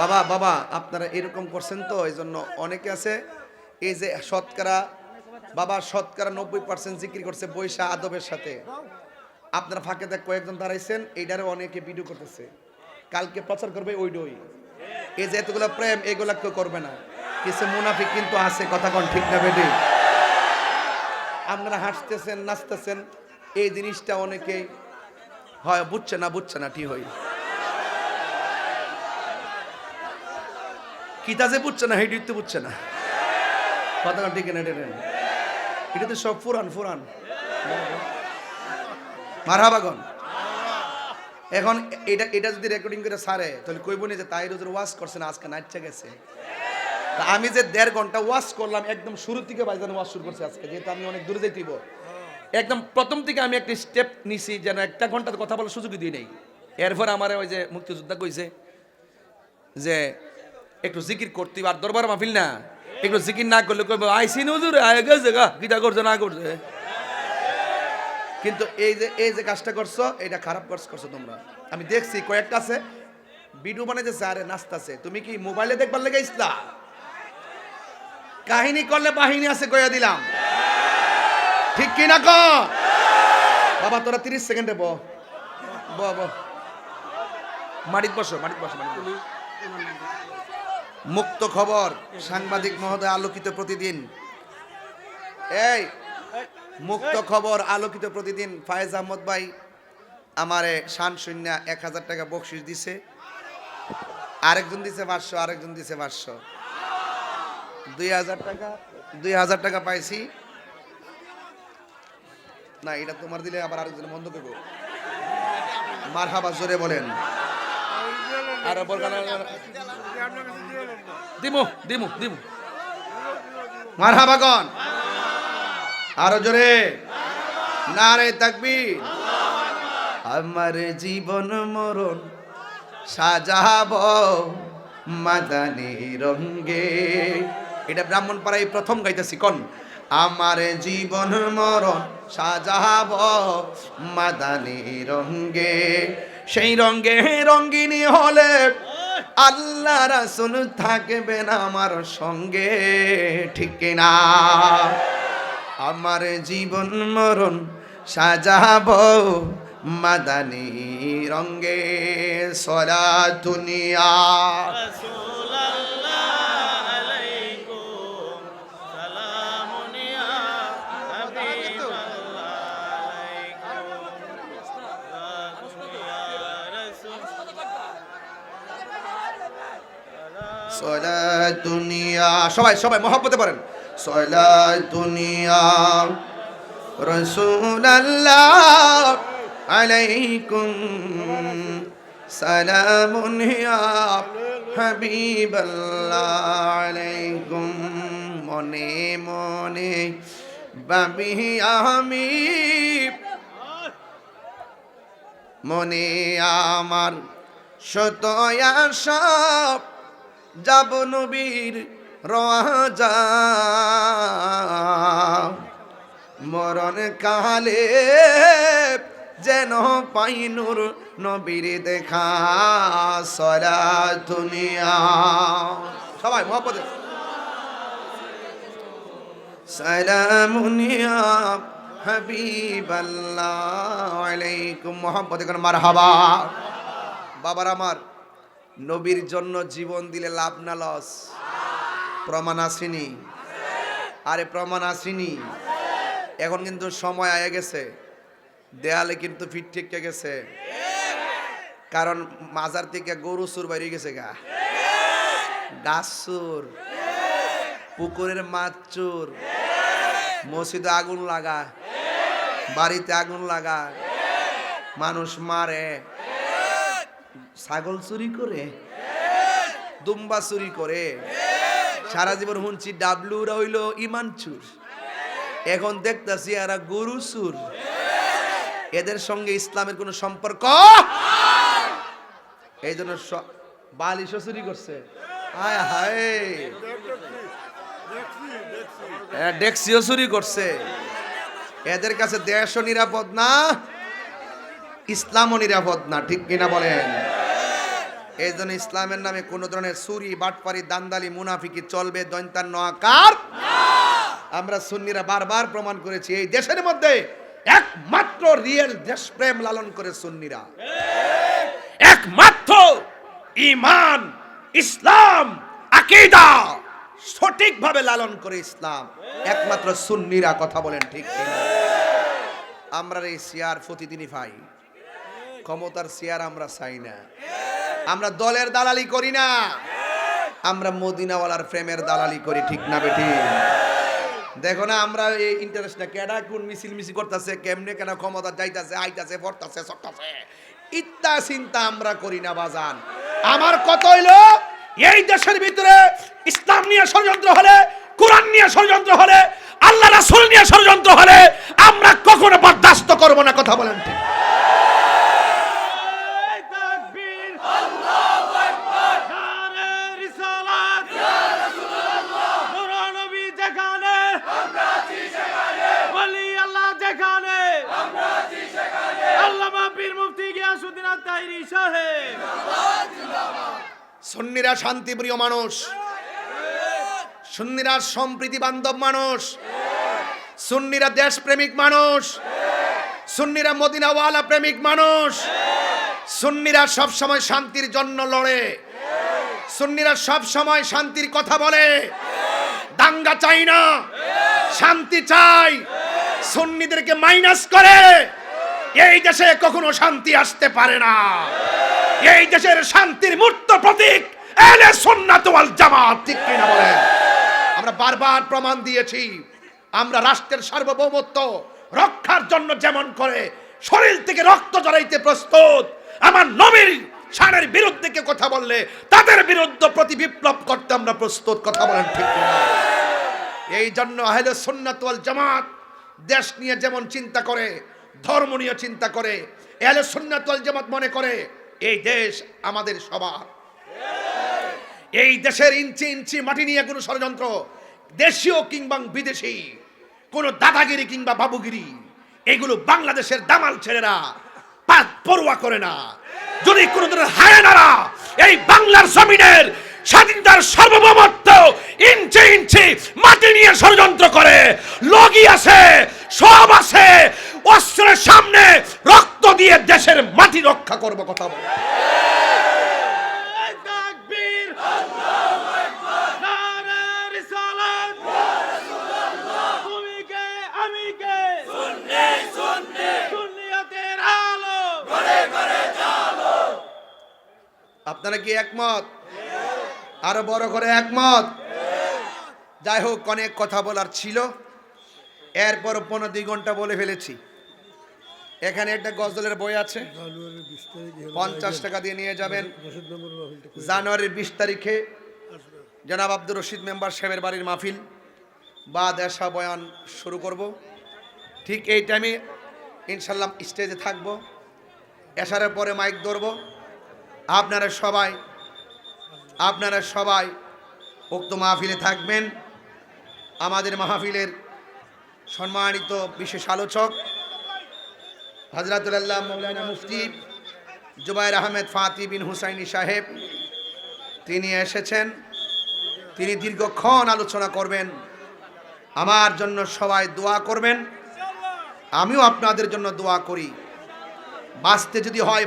বাবা বাবা, আপনারা এরকম করছেন তো এই জন্য অনেকে আছে, এই যে শতকরা, বাবা শতকরা নব্বই পার্সেন্ট জিক্রি করছে বৈশা আদবের সাথে। আপনারা ফাঁকে দেখ কয়েকজন দাঁড়াইছেন এইটারে অনেকে ভিডিও করতেছে। কালকে প্রচার করবে ওই ডই। এই যে এতগুলো প্রেম, এগুলা কেউ করবে না। কিছু মুনাফিক কিন্তু আছে, কথা কোন ঠিক না বেটি? আপনারা হাসতেছেন, নাচতেছেন, এই জিনিসটা অনেকেই হয়, বুঝছে না বুঝছে না, ঠিক হয়। কিতা যে বুঝছে না হেঁটে বুঝছে না। কথা ঠিক না এটা তো সব ফুরান ফুরান। মারহাবাগন এখন এটা এটা যদি রেকর্ডিং করে সারে, তাহলে কইব নি যে তাই রোজের ওয়াশ করছে না, আজকে নাচছে গেছে আমি যে দেড় ঘণ্টা ওয়াশ করলাম, একদম শুরু থেকে বাইজান ওয়াশ শুরু করছে আজকে, যেহেতু আমি অনেক দূরে যাইতেইব। একদম প্রথম থেকে আমি একটা স্টেপ নিছি, যেন একটা ঘণ্টা কথা বলার সুযোগ দিই নেই। এরপর আমার ওই যে মুক্তিযোদ্ধা কইছে যে একটু জিকির করতে আর দরবার মাহফিল না। একটু জিকির না করলে কইব আইসি নজুর আয় গেছে গা কিটা করছে না করছে? কিন্তু এই যে এই যে কাজটা করছ, এটা খারাপ কাজ করছ তোমরা। আমি দেখছি কয়েকটা আছে ভিডিও বানাইতেছে, আরে নাচতাছে। তুমি কি মোবাইলে দেখবার লেগে ইসলা কাহিনী করলে বাহিনী আছে কইয়া দিলাম। ঠিক কি না ক বাবা, তোরা তিরিশ সেকেন্ডে ব ব। মাটিত বসো মাটিত বসো মাটিত বসো। মুক্ত খবর, সাংবাদিক মহোদয় আলোকিত প্রতিদিন। এই, মুক্ত খবর আলোকিত প্রতিদিন ফায়েজ আহমদ ভাই আমারে শান শূন্য এক হাজার টাকা বকশিস দিছে। আরেকজন দিছে পাঁচশো, আরেকজন দিছে পাঁচশো। দুই হাজার টাকা, দুই হাজার টাকা পাইছি। না, এটা তোমার দিলে আবার আরেকজন বন্ধ করব। মার হাবা জোরে বলেন। আর দিমু দিমু দিমু। মার হাবাগন আরও জোরে। নারে তাকবি আমার জীবন মরণ সাজাব মাদানি রঙ্গে। এটা ব্রাহ্মণ পাড়ায় প্রথম গাইতেছি, কন? আমার জীবন মরণ সাজাব মাদানি রঙ্গে। সেই রঙ্গে রঙ্গিনী হলে আল্লাহ রাসুল থাকবেন আমার সঙ্গে, ঠিক না আমার জীবন মরণ সাজাব মাদানি রঙ্গে সরা দুনিয়া। সলা দুনিয়া, সবাই সবাই মহব্বতে পারেন সলা দুনিয়া রসুল আলাইকুম সালামুন ইয়া হাবিবাল্লাহ আলাইকুম। মনে মনে বাবি আমি, মনে আমার শত আশা যাব নবীর রাজা মরণ কালে যেন পাইনুর নবীর দেখা সরা দুনিয়া। সবাই মহব্বতে সালামুনিয়া হাবিবাল্লাহ আলাইকুম মহব্বতে কোন মারহাবা। বাবার আমার। নবীর জন্য জীবন দিলে লাভ না লস? প্রমাণ আসেনি। আরে প্রমাণ আসেনি। এখন কিন্তু সময় আয়ে গেছে। দেয়ালে কিন্তু ফিট ঠিক গেছে। কারণ মাজার থেকে গরু সুর বাইরে গেছে গা। গাছ সুর। পুকুরের মাছ চুর। মসজিদে আগুন লাগা। বাড়িতে আগুন লাগা। মানুষ মারে। ছাগল চুরি করে? দুম্বা চুরি করে? সারা জীবন শুনছি ডাবলুরা হইল ইমান চুর। এখন দেখতেছি এরা গরু চুর। এদের সঙ্গে ইসলামের কোনো সম্পর্ক? এই জন্য বালিশও চুরি করছে। হায় হায়। ডেক্সিও চুরি করছে। এদের কাছে দেশও নিরাপদ না, ইসলামও নিরাপদ না, ঠিক কিনা বলেন? এই জন্য ইসলামের নামে কোনো ধরনের সুরি বাটপারি, দান্দালি, মুনাফিকি চলবে দৈন্তার নকার আমরা সুন্নিরা বারবার প্রমাণ করেছি, এই দেশের মধ্যে একমাত্র রিয়েল দেশপ্রেম লালন করে সুন্নিরা। একমাত্র ইমান ইসলাম, আকিদা সঠিকভাবে লালন করে ইসলাম। একমাত্র সুন্নিরা কথা বলেন ঠিক আমরা এই চেয়ার প্রতিদিনই পাই ক্ষমতার চেয়ার আমরা চাই না। আমরা দলের দালালি করি না। আমরা মদিনাওয়ালার প্রেমের দালালি করি, ঠিক না বেঠি দেখো না, আমরা এই ইন্টারেস্ট না কেডা কোন মিছিল মিছিল করতেছে, কেমনে কেন ক্ষমতা যাইতাছে, আইতাছে পড়তাছে সরতাছে? ইত্তা চিন্তা আমরা করি না, বাজান। আমার কত হইল, এই দেশের ভিতরে ইসলাম নিয়ে ষড়যন্ত্র হলে, কোরআন নিয়ে ষড়যন্ত্র হলে, আল্লাহ রাসূল নিয়ে ষড়যন্ত্র হলে আমরা কখনো বরদাস্ত করব না, কথা বলেন ঠিক এই তাকবীর আল্লাহু আকবার নারে রিসালাত ইয়া রাসূলুল্লাহ নূর নবী যেখানে আমরা আছি সেখানে ওলি আল্লাহ যেখানে আমরা আছি সেখানে আল্লামা পীর মুফতি আত-তাহিরি সাহেব। সুন্নিরা শান্তিপ্রিয় মানুষ। সুন্নিরা সম্প্রীতি বান্ধব মানুষ। সুন্নিরা দেশপ্রেমিক মানুষ। সুন্নিরা মদিনাওয়ালা প্রেমিক মানুষ। সুন্নিরা সব সময় শান্তির জন্য লড়ে। সুন্নিরা সব সময় শান্তির কথা বলে। দাঙ্গা চাই না। শান্তি চাই। সুন্নিদেরকে মাইনাস করে। এই দেশে কখনো শান্তি আসতে পারে না। এই দেশের শান্তির মূর্ত প্রতীক এলে সুন্নাত ওয়াল জামাত, ঠিক কিনা বলেন? আমরা বারবার প্রমাণ দিয়েছি, আমরা রাষ্ট্রের সার্বভৌমত্ব রক্ষার জন্য যেমন করে, শরীর থেকে রক্ত জড়াইতে প্রস্তুত। আমার নবীর শানের বিরুদ্ধে কে কথা বললে, তাদের বিরুদ্ধে প্রতি বিপ্লব করতে আমরা প্রস্তুত, কথা বলেন ঠিক এই জন্য আহলে সুন্নাত ওয়াল জামাত দেশ নিয়ে যেমন চিন্তা করে ধর্ম নিয়ে চিন্তা করে, আহলে সুন্নাত ওয়াল জামাত মনে করে, এই দেশ আমাদের সবার। এই দেশের ইঞ্চি ইঞ্চি মাটি নিয়ে কোনো ষড়যন্ত্র, দেশীয় কিংবা বিদেশি, কোনো দাদাগিরি কিংবা বাবুগিরি, এগুলো বাংলাদেশের দামাল ছেলেরা পা- পরোয়া করে না। যদি কোনো ধরনের হায়নারা এই বাংলার জমিনের স্বাধীনতার সার্বভৌমত্ব ইঞ্চি ইঞ্চি মাটি নিয়ে ষড়যন্ত্র করে, লগি আছে, সব আছে অস্ত্রের সামনে রক্ত দিয়ে দেশের মাটি রক্ষা করব কথা বলে। আপনারা কি একমত? আরও বড় করে একমত? যাই হোক অনেক কথা বলার ছিল। এরপর পনেরো দুই ঘণ্টা বলে ফেলেছি। এখানে একটা গজলের বই আছে। পঞ্চাশ টাকা দিয়ে নিয়ে যাবেন। জানুয়ারির বিশ তারিখে জনাব আব্দুর রশিদ মেম্বার সাহেবের বাড়ির মাহফিল বা দেশা বয়ান শুরু করব। ঠিক এই টাইমে ইনশাল্লাহ স্টেজে থাকব। এসারের পরে মাইক ধরবো। আপনারা সবাই আপনারা সবাই উক্ত মাহফিলে থাকবেন। আমাদের মাহফিলের সম্মানিত বিশেষ আলোচক হজরতুল্লাহ মৌলানা মুফতি জুবাইর আহমেদ ফাতি বিন হুসাইনি সাহেব, তিনি এসেছেন। তিনি দীর্ঘক্ষণ আলোচনা করবেন। আমার জন্য সবাই দোয়া করবেন। আমিও আপনাদের জন্য দোয়া করি। বাঁচতে যদি হয়